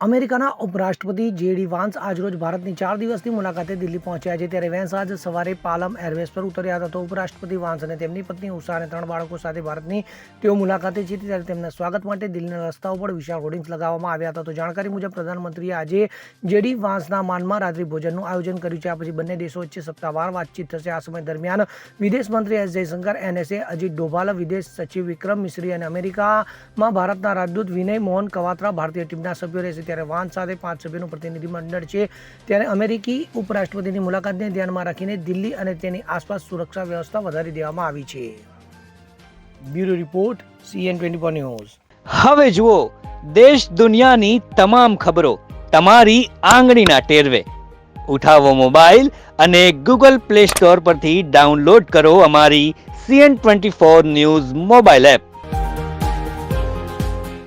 અમેરિકાના ઉપરાષ્ટ્રપતિ JD Vance આજરોજ ભારતની ચાર દિવસની મુલાકાતે દિલ્હી પહોંચ્યા છે. ત્યારે વેન્સ આજ સવારે પાલમ એરવેઝ પર ઉતર્યા હતા. તો ઉપરાષ્ટ્રપતિ વાન્સ અને તેમની પત્ની ઉષા અને ત્રણ બાળકો સાથે ભારતની તેઓ મુલાકાતે છે. ત્યારે તેમના સ્વાગત માટે દિલ્હીના રસ્તાઓ પર વિશાળ હોર્ડિંગ્સ લગાવવામાં આવ્યા હતા. તો જાણકારી મુજબ પ્રધાનમંત્રીએ આજે જેડી વાન્સના માનમાં રાત્રિ ભોજનનું આયોજન કર્યું છે. આ પછી બંને દેશો વચ્ચે સપ્તાહવાર વાતચીત થશે. આ સમય દરમિયાન વિદેશ મંત્રી એસ જયશંકર, એનએસએ અજીત ડોભાલ, વિદેશ સચિવ વિક્રમ મિશ્રી અને અમેરિકામાં ભારતના રાજદૂત વિનય મોહન કવાત્રા, ભારતીય ટીમના સભ્યો રહેશે. ત્યારે વાન સાથે પાંચ સભ્યોનું પ્રતિનિધિમંડળ છે. ત્યારે અમેરિકી ઉપરાષ્ટ્રપતિની મુલાકાતને ધ્યાનમાં રાખીને દિલ્હી અને તેની આસપાસ સુરક્ષા વ્યવસ્થા વધારી દેવામાં આવી છે. Bureau report, CN twenty four news. હવે જુઓ, દેશ દુનિયાની તમામ ખબરો તમારી આંગળીના ટેરવે. ઉઠાવો મોબાઈલ અને ગૂગલ પ્લે સ્ટોર પરથી ડાઉનલોડ કરો અમારી CN twenty four news mobile app.